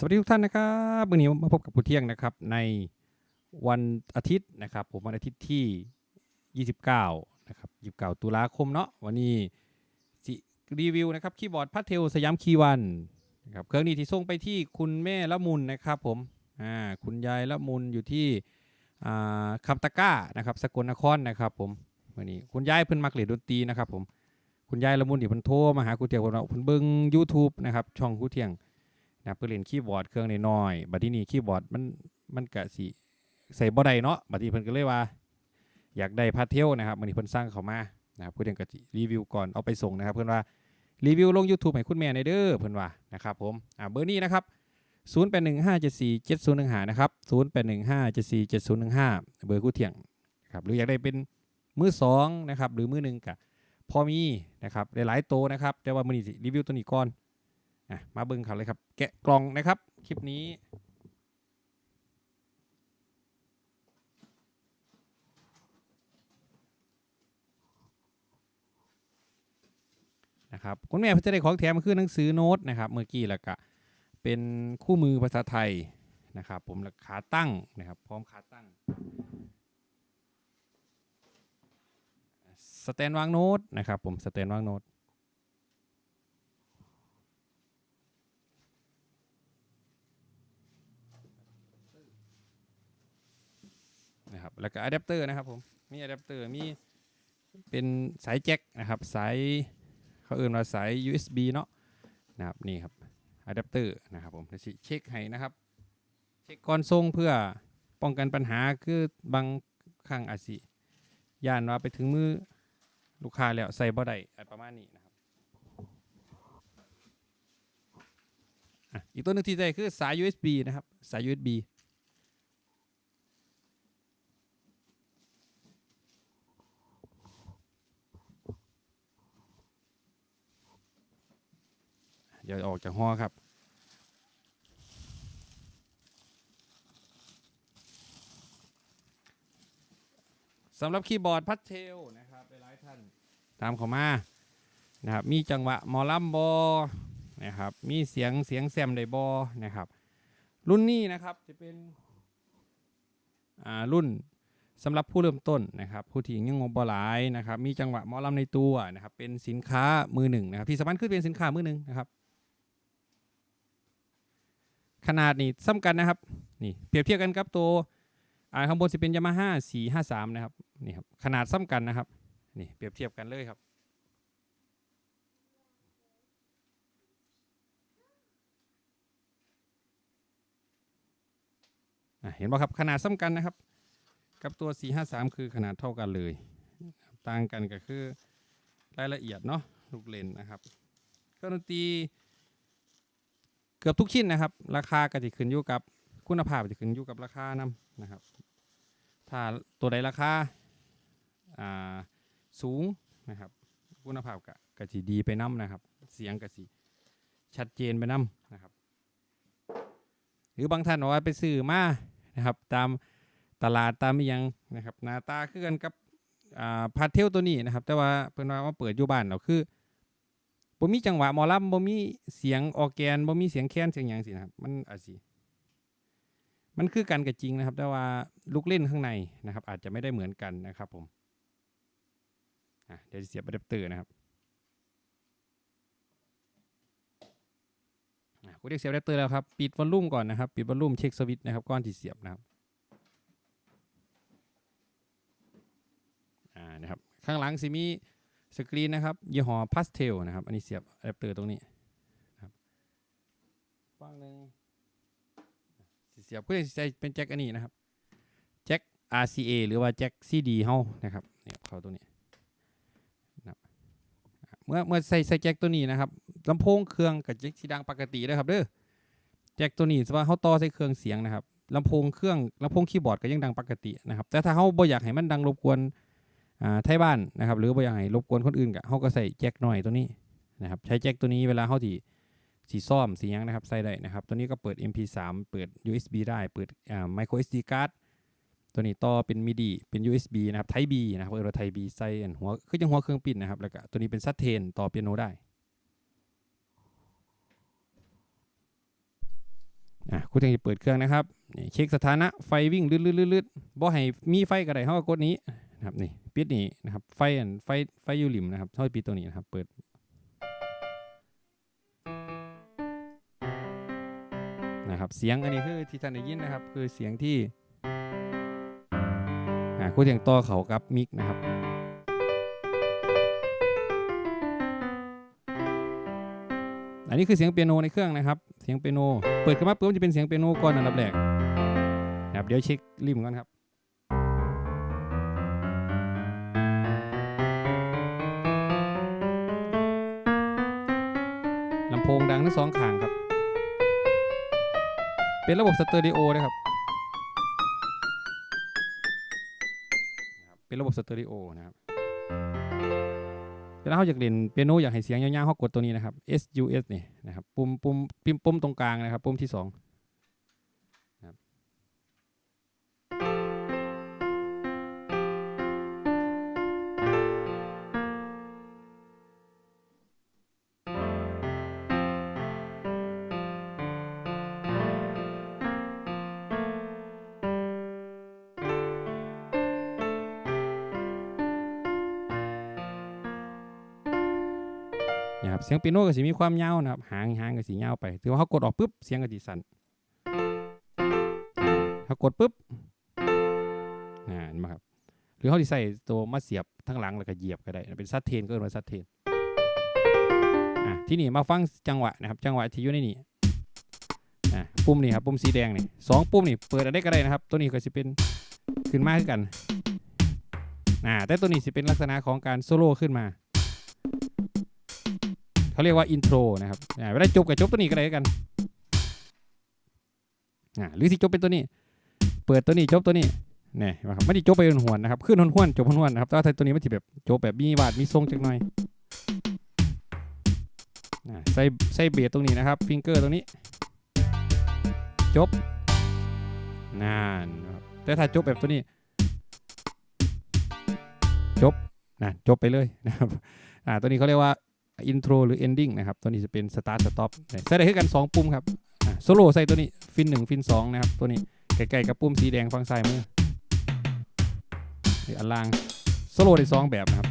สวัสดีทุกท่านนะครับวันนี้มาพบกับผู้เที่ยงนะครับในวันอาทิตย์นะครับ ผมวันอาทิตย์ที่ 29 นะครับ 29 ตุลาคมเนาะวันนี้สิรีวิวนะครับคีย์บอร์ดพัทเทลสยามคีวันนะครับเครื่องนี้ที่ส่งไปที่คุณแม่ละมุนนะครับผมอ่าคุณยายละมุนอยู่ที่อ่าคำตะก้านะครับสกลนครนะครับผมวันนี้คุณยายเพิ่นมักเล่นดนตรีนะครับผมคุณยายละมุนนี่เพิ่นโทรมาหากูเที่ยงเพิ่นว่าเพิ่นเบิ่ง YouTube นะครับช่องกูเที่ยง นะเพื่อเล่นคีย์บอร์ดเครื่องน้อยๆบัดที่นี้คีย์บอร์ดมันมันกะสิใส่บ่ได้เนาะบัดนี้เพิ่นก็เลยว่า อยากได้พาเทลนะครับมื้อนี้เพิ่นสร้างเขามานะครับเพื่อนก็สิรีวิวก่อนเอาไปส่งนะครับ เพิ่อนว่ารีวิวลง YouTube ให้คุณแม่ในเด้อเพิ่อนว่านะครับผมอ่าเบอร์นี้นะครับ0815747015นะครับ0815747015 เบอร์กู้เที่ยงครับหรืออยากได้เป็นมือสองนะครับหรือมือหนึ่งกะพอมีนะครับหลายๆโตนะครับ แต่ว่ามือนี้รีวิวตัวนี้ก่อน อะมาเบิ่งเขาเลยครับ แกะกล่องนะครับ คลิปนี้ นะครับคุณแม่เพิ่นจะได้ของแถมคือหนังสือโน้ตนะครับเมื่อกี้แล้วก็เป็นคู่มือภาษาไทยนะครับผมแล้วขาตั้งนะครับพร้อมขาตั้งสแตนวางโน้ตนะครับผมสแตนวางโน้ต นะครับ แล้วก็อะแดปเตอร์นะครับผมมีอะแดปเตอร์มีเป็นสายแจ็คนะครับสายเขาเอื่นว่าสาย USB เนาะนะครับนี่ครับอะแดปเตอร์นะครับผมเดี๋ยวสิเช็คให้นะครับ เช็คก่อนส่งเพื่อป้องกันปัญหาคือบางครั้งอาจสิย่านว่าไปถึงมือลูกค้าแล้วใส่บ่ได้อะไรประมาณนี้นะครับอีกตัวหนึงที่ใจคือสาย USB นะครับ สาย USB เดี๋ยวออกจากห้อครับ สำหรับคีย์บอร์ดพัดเทลนะครับหลายท่านตามเข้ามานะครับ มีจังหวะมอลัมบอนะครับ มีเสียงเสียงแซมไดบอนะครับ รุ่นนี้นะครับจะเป็นอ่ารุ่นสำหรับผู้เริ่มต้นนะครับ ผู้ที่ยังงบบ่หลายนะครับ มีจังหวะมอลัมในตัวนะครับ เป็นสินค้ามือหนึ่งนะครับ ที่สำคัญคือเป็นสินค้ามือหนึ่งนะครับ ขนาดนี่ซ้ำกันนะครับนี่เปรียบเทียบกันกับตัวอ่าข้างบนจะเป็นยามาฮ่าสี่ห้าสามนะครับนี่ครับขนาดซ้ำกันนะครับนี่เปรียบเทียบกันเลยครับเห็นป่ะครับขนาดซ้ำกันนะครับ กับตัว 453 คือขนาดเท่ากันเลย ต่างกันก็คือรายละเอียดเนาะลูกเลนนะครับเครื่องดนตรี เกือบทุกชิ้นนะครับ ราคาก็จะขึ้นอยู่กับคุณภาพจะขึ้นอยู่กับราคานำนะครับ ถ้าตัวใดราคาอ่าสูงนะครับ คุณภาพก็ก็จะดีไปนํนะครับ เสียงก็สิชัดเจนไปนํนะครับ หรือบางท่านบอกว่าไปซื้อมานะครับ ตามตลาดตามยังนะครับหน้าตาคือกันกับอ่าพาเทลตัวนี้นะครับ แต่ว่าเพิ่นว่ามาเปิดอยู่บ้านเราคือ บ่มีจังหวะหมอลำบ่มีเสียงออแกนบ่มีเสียงแคนเสียงหยังสินะครับ มันอาจสิมันคือกันกับจริงนะครับ แต่ว่าลูกเล่นข้างในนะครับ อาจจะไม่ได้เหมือนกันนะครับผมเดี๋ยวเสียบอะแดปเตอร์นะครับกูเรียกเสียบอะแดปเตอร์แล้วครับ ปิดวอลลุ่มก่อนนะครับ ปิดวอลลุ่มเช็คสวิตช์นะครับก่อนที่เสียบนะครับอ่านะครับ ข้างหลังสิมี สกรีนนะครับยี่ห้อพาสเทลนะครับ อันนี้เสียบอะแดปเตอร์ตรงนี้นะครับฝั่งหนึ่งเสียบก็จะเป็นแจ็คอันนี้นะครับแจ็ค RCA หรือว่าแจ็ค CD เฮานะครับเนี่ยเข้าตัวนี้นะครับเมื่อเมื่อใส่ใส่แจ็คตัวนี้นะครับลำโพงเครื่องกับแจ็คสีดังปกตินะครับเด้อแจ็คตัวนี้สมมติว่าเขาต่อใส่เครื่องเสียงนะครับลำโพงเครื่องลำโพงคีย์บอร์ดก็ยังดังปกตินะครับแต่ถ้าเขาบ่อยากให้มันดังรบกวน ไทยบ้านนะครับ หรือบ่อยากให้รบกวนคนอื่นก็เขาก็ใส่แจ็คหน่อยตัวนี้นะครับใช้แจ็คตัวนี้เวลาเขาที่สีซ่อมสียังนะครับใส่ได้นะครับ ตัวนี้ก็เปิด MP3 เปิด USB ได้เปิดอ่า micro SD card ตัวนี้ต่อเป็น MIDI เป็น USB นะครับ Type B นะครับเออ Type B ใส่อันหัวคือจังหัวเครื่องปิ่นนะครับแล้วก็ตัวนี้เป็นซัตเทนต่อเปียโนได้อะคุณจะเปิดเครื่องนะครับนี่เช็คสถานะไฟวิ่งลืดๆๆๆบ่ให้มีไฟก็ได้เฮาก็กดนี้นะครับนี่ ปิดนี้นะครับ ไฟอันไฟไฟอยู่ริมนะครับเฮาปิดตรงนี้นะครับ เปิด นะครับ เสียงอันนี้คือที่ท่านได้ยินนะครับ คือเสียงที่อ่าคู่เสียงต่อเขากับมิกนะครับอันนี้คือเสียงเปียโนในเครื่องนะครับ เสียงเปียโน เปิดขึ้นมาปุ๊บจะเป็นเสียงเปียโนก่อนอันดับแรกนะครับ เดี๋ยวเช็คริมก่อนครับ ลำโพงดังทั้งสองข้างครับ เป็นระบบสเตอริโอนะครับ เป็นระบบสเตอริโอนะครับเวลาเขาอยากเล่นเปียโนอยากให้เสียงยาวๆเขากดตัวนี้นะครับ S U S นี่นะครับ ปุ่มปุ่มปุ่มปุ่มตรงกลางนะครับ ปุ่มที่ 2 นี่ครับเสียงเปียโนก็สิมีความยาวนะครับหางหางก็สิยาวไปถือว่าเขากดออกปุ๊บเสียงก็สิสั่นถ้ากดปุ๊บอ่าเห็นไหมครับหรือเขาสิใส่ตัวมาเสียบทั้งหลังแล้วก็เหยียบก็ได้เป็นซัดเทนก็เรียกว่าซัดเทนอะที่นี่มาฟังจังหวะนะครับจังหวะที่อยู่ในนี่อะปุ่มนี่ครับปุ่มสีแดงนี่สองปุ่มนี่เปิดอะไรก็ได้นะครับ ตัวนี้ก็สิเป็นขึ้นมาคือกันอ่าแต่ตัวนี้สิเป็นลักษณะของการโซโล่ขึ้นมา เขาเรียกว่าอินโทรนะครับอ่าเวลาจบกับจบตัวนี้ก็ได้กันอ่าหรือสิจบเป็นตัวนี้ เปิดตัวนี้จบตัวนี้เนี่ยเห็นไหมครับไม่ได้จบไปหวนๆนะครับ ขึ้นหวนๆจบหวนๆนะครับแต่ว่าถ้าตัวนี้มันจะแบบจบแบบมีวาดมีทรงจักหน่อยใส่ใส่เบสตรงนี้นะครับฟิงเกอร์ตรงนี้ จบนานนะครับแต่ถ้าจบแบบตัวนี้ จบนะจบไปเลยนะครับอ่าตัวนี้เขาเรียกว่า อินโทรหรือ ending นะครับ ตัวนี้จะเป็น start stop ใส่ได้คือกัน 2 ปุ่มครับโซโล่ใส่ตัวนี้ฟิน 1 ฟิน 2 นะครับ ตัวนี้ใกล้ๆกับปุ่มสีแดงฝั่งซ้ายมืออันล่างโซโล่ได้2แบบนะครับ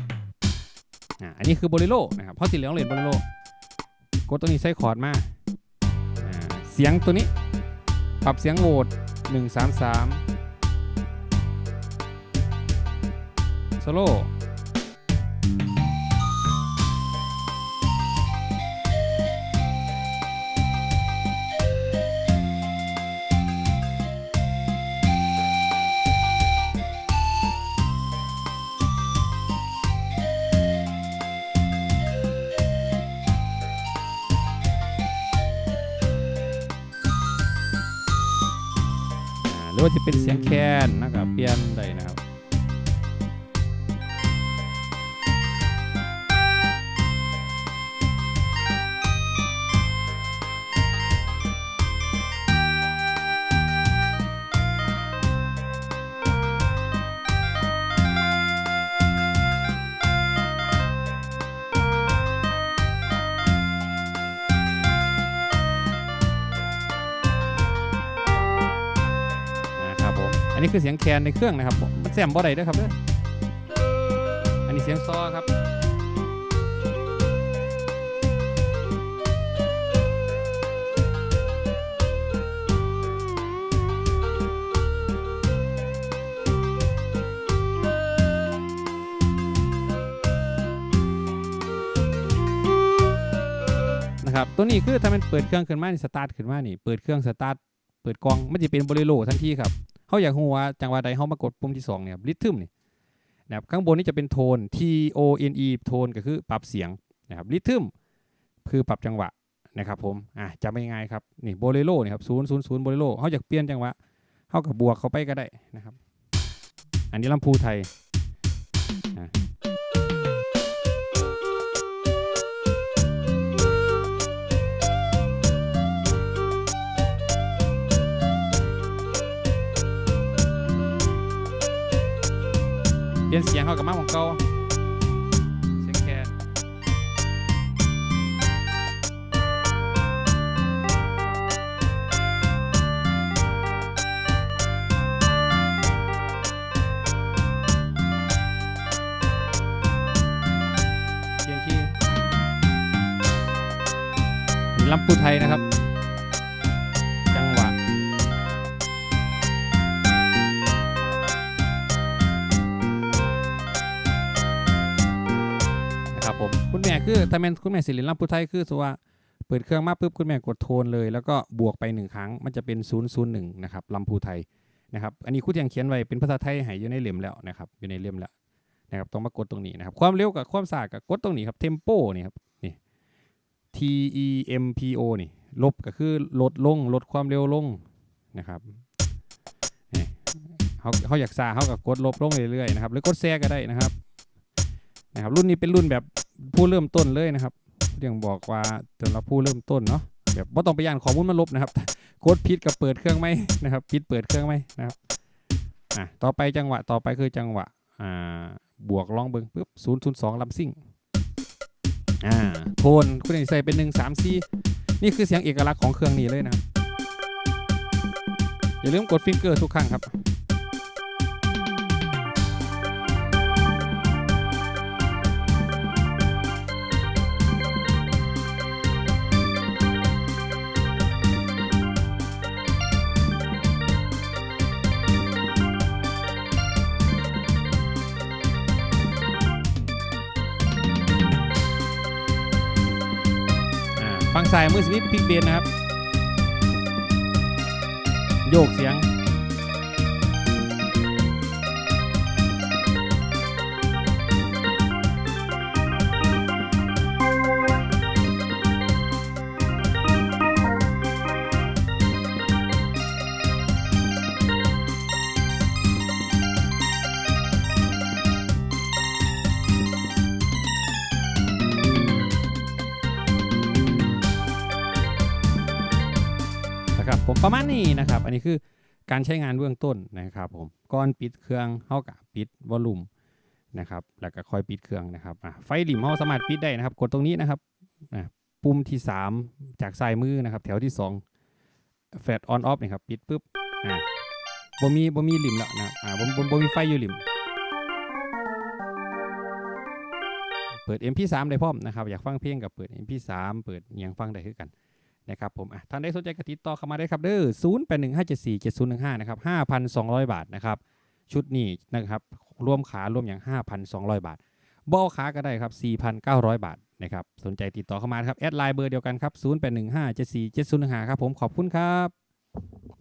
อ่าอันนี้คือโบเลโรนะครับเพราะสีเหลืองเล่นโบเลโรกดตัวนี้ใส่คอร์ดมาอ่าเสียงตัวนี้ ปรับเสียงโหวต133โซโล่ รือว่าจะเป็นเสียงแคนนะครับเปลี่ยนได้นะครับนะครับ คือเสียงแคนในเครื่องนะครับมันแซมบ่ได้เด้วยครับเด้ออันนี้เสียงซอครับนะครับตัวนี้คือถ้ามันเปิดเครื่องขึ้นมานี่สตาร์ทขึ้นมานี่เปิดเครื่องสตาร์ทเปิดกล้องมันจะเป็นโบเลโรทันทีครับ เขาอยากหัวาจังหวะใดเขามากดปุ่มที่2เนี่ยริทึมนี่นะครับข้างบนนี่จะเป็นโทน T O N E โทนก็คือปรับเสียงนะครับริทึมคือปรับจังหวะนะครับผมอะจำง่ายๆครับนี่โบเลโรนี่ครับศูนย์ศูนย์ศูนย์โบเลโรเขาอยากเปลี่ยนจังหวะเขากับบวกเข้าไปก็ได้นะครับ อันนี้ลำพูไทย เปลี่ยนเสียงเข้ากับมาของเก่าเสียงแค่ลำปูไทยนะครับ คือถ้าเป็นคุณแม่สิริลำพูไทยคือสว่าเปิดเครื่องมาปุ๊บคุณแม่กดโทนเลย แล้วก็บวกไปหนึ่งครั้ง มันจะเป็น 001นะครับลำพูไทยนะครับอันนี้ครู่เทียงเขียนไว้เป็นภาษาไทยให้อยู่ในเล่มแล้วนะครับอยู่ในเล่มแล้วนะครับต้องมากดตรงนี้นะครับความเร็วกับความสากับกดตรงนี้ครับเทมโปนี่ครับนี่ T E M P O นี่ลบก็คือลดลงลดความเร็วลงนะครับเขาเขาอยากซาเขากับกดลบลงเรื่อยๆนะครับหรือกดแซกก็ได้นะครับนะครับรุ่นนี้เป็นรุ่นแบบ ผู้เริ่มต้นเลยนะครับเรื่องบอกว่าสำหรับผู้เริ่มต้นเนาะแบบว่าต้องไปย่านข้อมูลมันลบนะครับกดผิดกับเปิดเครื่องไหมนะครับผิดเปิดเครื่องไหมนะครับอะต่อไปจังหวะต่อไปคือจังหวะอ่าบวกลองเบิ้งปุ๊บศูนย์ศูนย์สองลำซิ่งอ่าโทนคุณเอกใส่เป็นหนึ่งสามสี่นี่คือเสียงเอกลักษณ์ของเครื่องนี้เลยนะครับอย่าลืมกดฟิงเกอร์ทุกครั้งครับ สางซ้ายมือสวิตพิกเบนนะครับ โยกเสียง นะครับผมประมาณนี้นะครับ อันนี้คือการใช้งานเบื้องต้นนะครับผมก่อนปิดเครื่องเฮากับปิดวอลลุ่มนะครับแล้วก็ค่อยปิดเครื่องนะครับไฟหลิมเฮาสามารถปิดได้นะครับ กดตรงนี้นะครับปุ่มที่ 3 จากซ้ายมือนะครับ แถวที่2แฟลชออนออฟนี่ครับปิดปุ๊บอะบ่มีบ่มีหลิมแล้วนะอ่าบ่บ่บ่มีไฟอยู่หลิม เปิด MP3 ได้พร้อมนะครับ อยากฟังเพลงกับเปิด MP3 เปิดยังฟังได้คือกัน นะครับผมอะท่านไดสนใจกะติดต่อเข้ามาได้ครับเด้อ0 8 1 5 7 4 7 0 1 5นะครับ5,200บาทนะครับชุดนี้นะครับรวมขารวมอย่าง5,200บาทบอขาก็ได้ครับ4,900บาทนะครับสนใจติดต่อเข้ามาครับแอดไลน์เบอร์เดียวกันครับ0 8 1 5 7 4 7 0 1 5ครับผมขอบคุณครับ